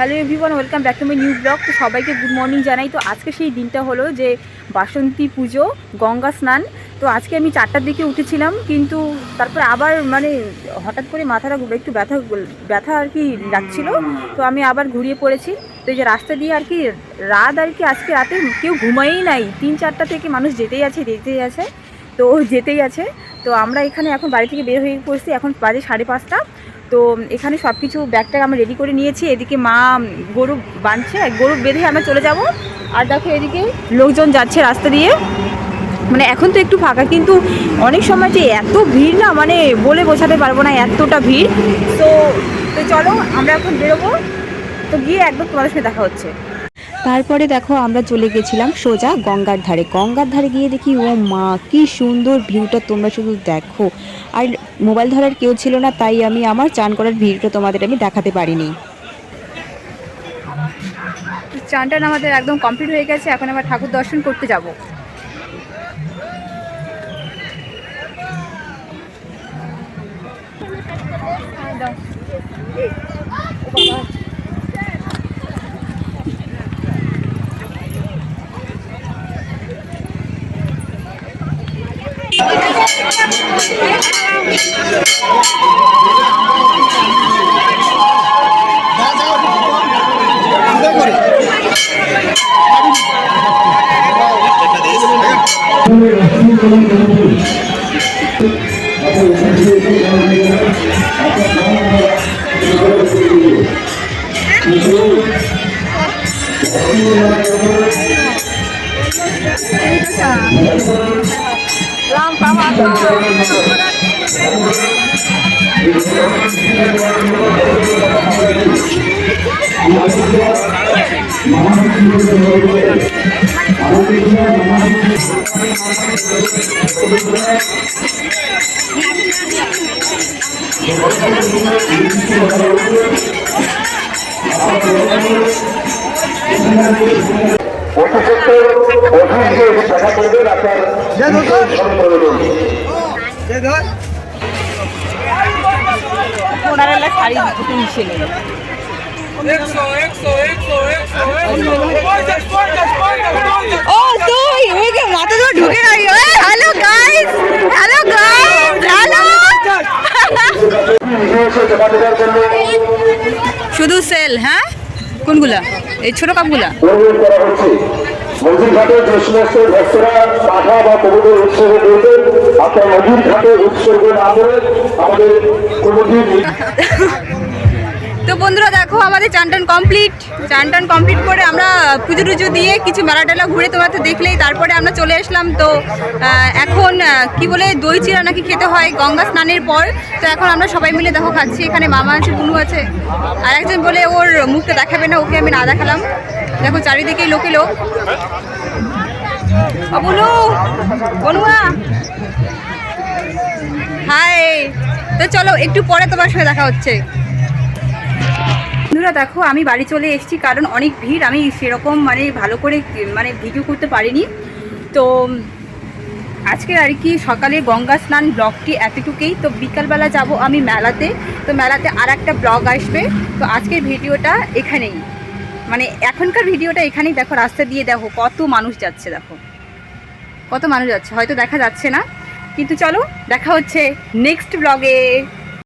Hello everyone, welcome back to my new blog. তো সবাইকে good morning জানাই। তো আজকে সেই দিনটা হলো যে বাসন্তী পুজো, গঙ্গা স্নান। তো আজকে আমি চারটার দিকে উঠেছিলাম, কিন্তু তারপর আবার মানে হঠাৎ করে মাথাটা একটু ব্যথা ব্যথা আর কি লাগছিল। তো আমি আবার ঘুরিয়ে পড়েছি। তো এই যে রাস্তা দিয়ে আর কি রাত আর কি আজকে রাতে কেউ ঘুমাই নাই। তিন চারটা থেকে মানুষ যেতেই আছে যেতেই আছে। তো যেতেই আছে। তো আমরা এখানে এখন বাড়ি থেকে বের হয়ে পড়ছি। এখন বাজে সাড়ে পাঁচটা। তো এখানে সব কিছু ব্যাগটা আমরা রেডি করে নিয়েছি। এদিকে মা গরু বাঁধছে গরু বেঁধে আমরা চলে যাব। আর দেখো এদিকে লোকজন যাচ্ছে রাস্তা দিয়ে। মানে এখন তো একটু ফাঁকা, কিন্তু অনেক সময় যে এত ভিড় না মানে বলে বোঝাতে পারব না এতটা ভিড়। তো তো চলো আমরা এখন বেরোবো। তো গিয়ে একদম তোমাদের সাথে দেখা হচ্ছে। তারপরে দেখো আমরা চলে গেছিলাম সোজা গঙ্গার ধারে। গঙ্গার ধারে গিয়ে দেখি, ও মা, কি সুন্দর ভিউটা তোমরা শুধু দেখো। আর মোবাইল ধরার কেউ ছিল না, তাই আমি আমার চান করার ভিউটা তোমাদের আমি দেখাতে পারিনি। চানটা আমাদের একদম কমপ্লিট হয়ে গেছে, এখন আবার ঠাকুর দর্শন করতে যাব। অতিসত্ত্বর অফিসে এসে দেখা করবেন আপনার ওনারা শাড়ি দুটো মিশে. ও তুই মাথা ধরে ঢুকে নাই hello guys hello guys hello শুধু সেল হ্যাঁ? কোনগুলা? এই ছোট কাপগুলা? নদীর ঘাটে যে সমস্ত ভক্তরা পাঠা বা কবুতর উৎসর্গ করবেন। আপনার নদীর ঘাটে উৎসর্গ না করে আমাদের কমিটির তো বন্ধুরা দেখো, আমাদের চান টান কমপ্লিট। চান টান কমপ্লিট করে আমরা পুজো টুজো দিয়ে কিছু মেলা টেলা ঘুরে তোমার তো দেখলেই তারপরে আমরা চলে আসলাম। তো এখন কি বলে দই চিরা নাকি খেতে হয় গঙ্গা স্নানের পর। তো এখন আমরা সবাই মিলে দেখো, খাচ্ছি। এখানে মামা আছে, বুনু আছে। আর একজন বলে ওর মুখটা দেখাবে না, ওকে আমি না দেখালাম। দেখো চারিদিকেই লোকে লোক। ও বুনু বনুয়া হাই। তো চলো, একটু পরে তোমার সঙ্গে দেখা হচ্ছে। বন্ধুরা, দেখো, আমি বাড়ি চলে এসেছি, কারণ অনেক ভিড়। আমি সেরকম মানে ভালো করে মানে ভিডিও করতে পারিনি। তো, আজকে আর কি সকালে গঙ্গা স্নান ব্লগটি এতটুকুই। তো বিকালবেলা যাব আমি মেলাতে। তো মেলাতে আর একটা ব্লগ আসবে। তো আজকের ভিডিওটা এখানেই। মানে এখনকার ভিডিওটা এখানেই দেখো, রাস্তা দিয়ে দেখো, কত মানুষ যাচ্ছে দেখো। কত মানুষ যাচ্ছে, হয়তো দেখা যাচ্ছে না। কিন্তু চলো, দেখা হচ্ছে নেক্সট ব্লগে